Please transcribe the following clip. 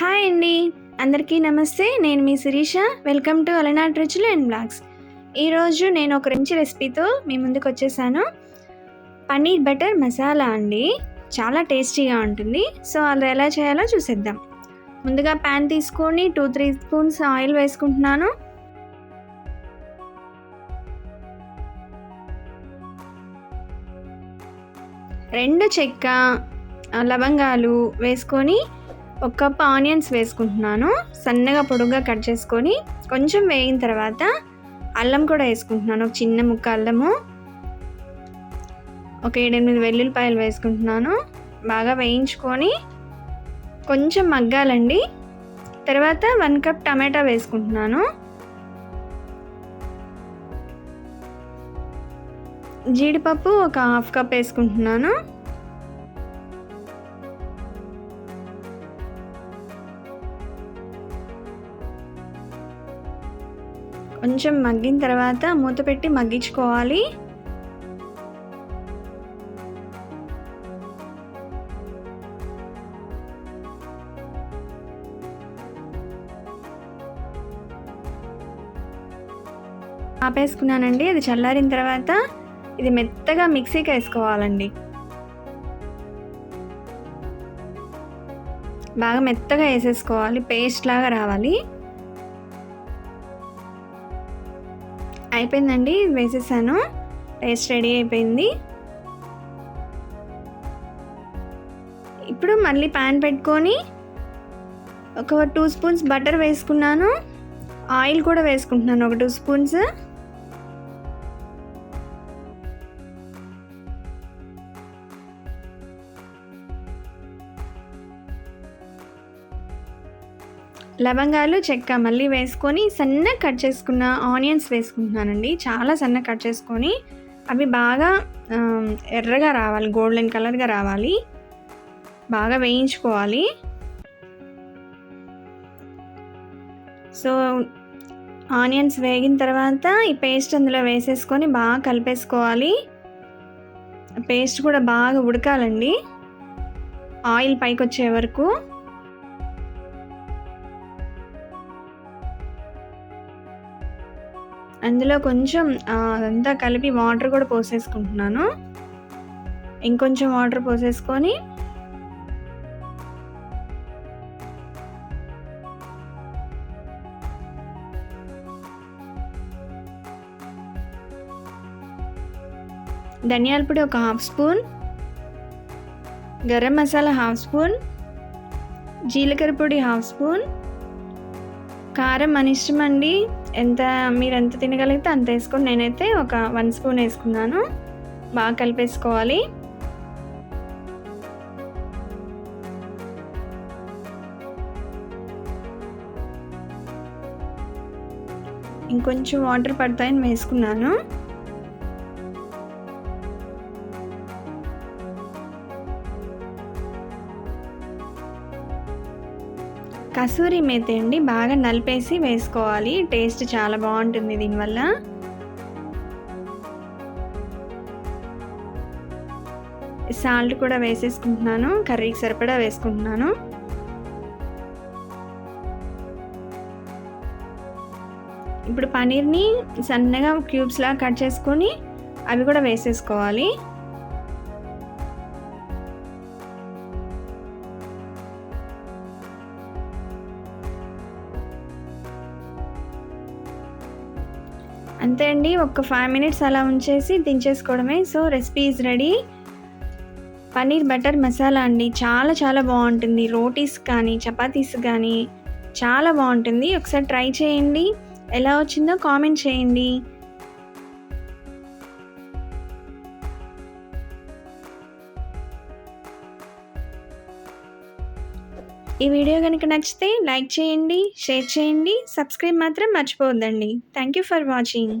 Hi అండి. అందరికీ నమస్తే. నేను మీ Shirisha. Welcome to Alanati Ruchulu and blogs. ఈరోజు నేను ఒక మంచి రెసిపీతో మీ ముందుకు వచ్చేసాను. పన్నీర్ బటర్ మసాలా అండి. చాలా టేస్టీగా ఉంటుంది. సో అది ఎలా చేయాలో చూసేద్దాం. ముందుగా ప్యాన్ తీసుకొని టూ త్రీ స్పూన్స్ ఆయిల్ వేసుకుంటున్నాను. రెండు చెక్క లవంగాలు వేసుకొని ఒక కప్ ఆనియన్స్ వేసుకుంటున్నాను. సన్నగా పొడుగ్గా కట్ చేసుకొని కొంచెం వేగిన తర్వాత అల్లం కూడా వేసుకుంటున్నాను. ఒక చిన్న ముక్క అల్లము. ఒక ఏడెనిమిది వెల్లుల్లిపాయలు వేసుకుంటున్నాను. బాగా వేయించుకొని కొంచెం మగ్గాలండి. తర్వాత వన్ కప్ టమాటా వేసుకుంటున్నాను. జీడిపప్పు ఒక హాఫ్ కప్ వేసుకుంటున్నాను. కొంచెం మగ్గిన తర్వాత మూత పెట్టి మగ్గించుకోవాలి. ఆపేసుకున్నానండి అది చల్లారిన తర్వాత ఇది మెత్తగా మిక్సీకి వేసుకోవాలండి. బాగా మెత్తగా వేసేసుకోవాలి పేస్ట్ లాగా రావాలి. అయిపోయిందండి వేసేసాను. పేస్ట్ రెడీ అయిపోయింది. ఇప్పుడు మళ్ళీ ప్యాన్ పెట్టుకొని ఒక టూ స్పూన్స్ బటర్ వేసుకున్నాను. ఆయిల్ కూడా వేసుకుంటున్నాను ఒక టూ స్పూన్స్. లవంగాలు చెక్క మళ్ళీ వేసుకొని సన్నగా కట్ చేసుకున్న ఆనియన్స్ వేసుకుంటున్నానండి. చాలా సన్నగా కట్ చేసుకొని అవి బాగా ఎర్రగా రావాలి గోల్డెన్ కలర్గా రావాలి. బాగా వేయించుకోవాలి. సో ఆనియన్స్ వేగిన తర్వాత ఈ పేస్ట్ అందులో వేసేసుకొని బాగా కలిపేసుకోవాలి. పేస్ట్ కూడా బాగా ఉడకాలండి. ఆయిల్ పైకి వచ్చే వరకు అందులో కొంచెం అదంతా కలిపి వాటర్ కూడా పోసేసుకుంటున్నాను. ఇంకొంచెం వాటర్ పోసేసుకొని ధనియాల పొడి ఒక half spoon garam masala half spoon జీలకర్ర పొడి హాఫ్ స్పూన్ కారం మన ఇష్టం అండి. ఎంత మీరు ఎంత తినగలిగితే అంత వేసుకొని నేనైతే ఒక వన్ స్పూన్ వేసుకున్నాను. బాగా కలిపేసుకోవాలి. ఇంకొంచెం వాటర్ పడతాయని వేసుకున్నాను. కసూరి మేతి అండి బాగా నలిపేసి వేసుకోవాలి. టేస్ట్ చాలా బాగుంటుంది దీనివల్ల. సాల్ట్ కూడా వేసేసుకుంటున్నాను. కర్రీకి సరిపడా వేసుకుంటున్నాను. ఇప్పుడు పనీర్ని సన్నగా క్యూబ్స్లా కట్ చేసుకొని అవి కూడా వేసేసుకోవాలి. అంతే అండి ఒక ఫైవ్ మినిట్స్ అలా ఉంచేసి దించేసుకోవడమే. So recipe is ready paneer butter masala అండి చాలా చాలా బాగుంటుంది. రోటీస్ కానీ చపాతీస్ కానీ చాలా బాగుంటుంది. ఒకసారి ట్రై చేయండి. ఎలా వచ్చిందో కామెంట్ చేయండి. ఈ వీడియో కనుక నచ్చితే లైక్ చేయండి షేర్ చేయండి సబ్స్క్రైబ్ మాత్రం మర్చిపోవద్దండి. Thank you for watching